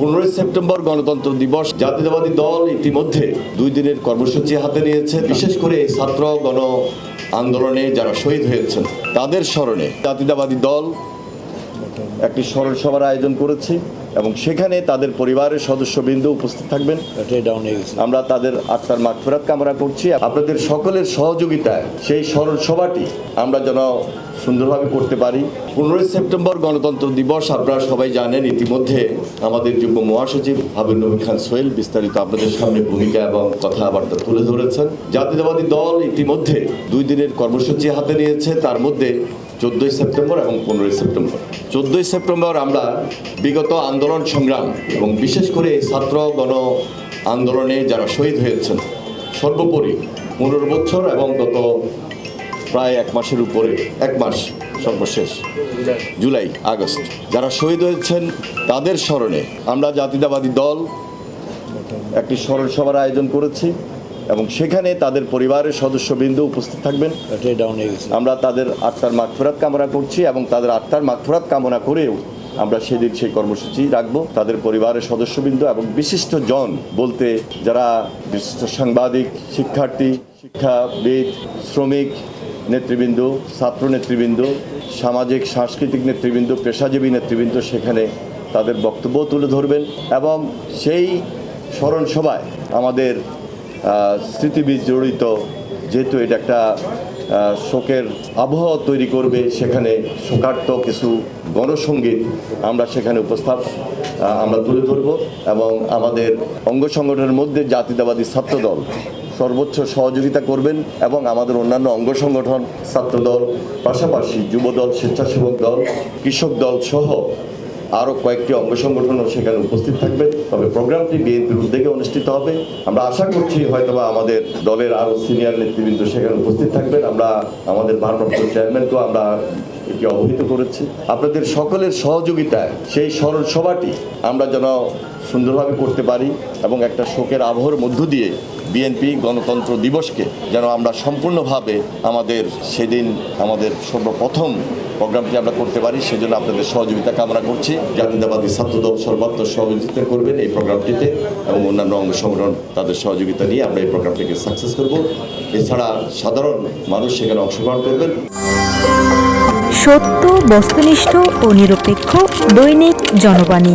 পনেরোই সেপ্টেম্বর গণতন্ত্র দিবস জাতীয়তাবাদী দল ইতিমধ্যে দুই দিনের কর্মসূচি হাতে নিয়েছে। বিশেষ করে ছাত্র গণ আন্দোলনে যারা শহীদ হয়েছেন, তাদের স্মরণে জাতীয়তাবাদী দল একটি স্মরণ সভার আয়োজন করেছি। এবং সেখানে তাদের পরিবারের সদস্যবৃন্দ উপস্থিত থাকবেন। আমরা তাদের আত্মার মাগফিরাত কামনা করছি। আপনাদের সকলের সহযোগিতায় সেই স্মরণ সভাটি আমরা যেন সুন্দরভাবে করতে পারি। পনেরোই সেপ্টেম্বর গণতন্ত্র দিবস আপনারা সবাই জানেন ইতিমধ্যে আমাদের যুগ্ম মহাসচিব হাবিব নবী খান সোহেল বিস্তারিত আপনাদের সামনে ভূমিকা এবং কথাবার্তা তুলে ধরেছেন। জাতীয়তাবাদী দল ইতিমধ্যে দুই দিনের কর্মসূচি হাতে নিয়েছে। তার মধ্যে চোদ্দোই সেপ্টেম্বর এবং পনেরোই সেপ্টেম্বর। চোদ্দোই সেপ্টেম্বর আমরা বিগত আন্দোলন সংগ্রাম এবং বিশেষ করে ছাত্র গণ আন্দোলনে যারা শহীদ হয়েছেন, সর্বোপরি পনেরো বছর এবং গত প্রায় এক মাসের উপরে, এক মাস সর্বশেষ, জুলাই, আগস্ট, যারা শহীদ হয়েছেন তাদের স্মরণে আমরা জাতীয়তাবাদী দল একটি স্মরণ সভার আয়োজন করেছি। এবং সেখানে তাদের পরিবারের সদস্যবৃন্দ উপস্থিত থাকবেন। আমরা তাদের আত্মার মাগফিরাত কামনা করছি এবং তাদের আত্মার মাগফিরাত কামনা করেও আমরা সেদিন সেই কর্মসূচি রাখব। তাদের পরিবারের সদস্যবৃন্দ এবং বিশিষ্ট জন বলতে যারা বিশিষ্ট সাংবাদিক শিক্ষার্থী শিক্ষাবিদ শ্রমিক নেতৃবৃন্দ ছাত্র নেতৃবৃন্দ সামাজিক সাংস্কৃতিক নেতৃবৃন্দ পেশাজীবী নেতৃবৃন্দ সেখানে তাদের বক্তব্য তুলে ধরবেন এবং সেই স্মরণ সভায় আমাদের স্মৃতিবিদ জড়িত, যেহেতু এটা একটা শোকের আবহাওয়া তৈরি করবে, সেখানে শোকার্ত কিছু গণসঙ্গীত আমরা সেখানে উপস্থাপ আমরা তুলে ধরব এবং আমাদের অঙ্গ সংগঠনের মধ্যে জাতীয়তাবাদী ছাত্রদল সর্বোচ্চ সহযোগিতা করবেন এবং আমাদের অন্যান্য অঙ্গ সংগঠন, ছাত্রদল, পাশাপাশি যুবদল, স্বেচ্ছাসেবক দল, কৃষক দল সহ আরও কয়েকটি অঙ্গ সংগঠনও সেখানে উপস্থিত থাকবে। তবে প্রোগ্রামটি বিএনপির উদ্যোগে অনুষ্ঠিত হবে। আমরা আশা করছি হয়তোবা আমাদের দলের আরও সিনিয়র নেতৃবৃন্দ সেখানে উপস্থিত থাকবেন। আমরা আমাদের ভারপ্রাপ্ত চেয়ারম্যানকেও আমরা এটি অবহিত করেছি। আপনাদের সকলের সহযোগিতায় সেই স্মরণ সভাটি আমরা যেন সুন্দরভাবে করতে পারি এবং একটা শোকের আবহর মধ্য দিয়ে বিএনপি গণতন্ত্র দিবসকে যেন আমরা সম্পূর্ণভাবে আমাদের সেদিন আমাদের সর্বপ্রথম প্রোগ্রামটি আমরা করতে পারি, সেজন্য আপনাদের সহযোগিতা কামনা করছি। জাতীয়তাবাদী ছাত্রদল সর্বাত্মক সহযোগিতা করবেন এই প্রোগ্রামটিতে এবং অন্যান্য অঙ্গ সংগঠন তাদের সহযোগিতা নিয়ে আমরা এই প্রোগ্রামটিকে সাকসেস করব। এছাড়া সাধারণ মানুষ সেখানে অংশগ্রহণ করবেন। সত্য, বস্তুনিষ্ঠ ও নিরপেক্ষ দৈনিক জনবাণী।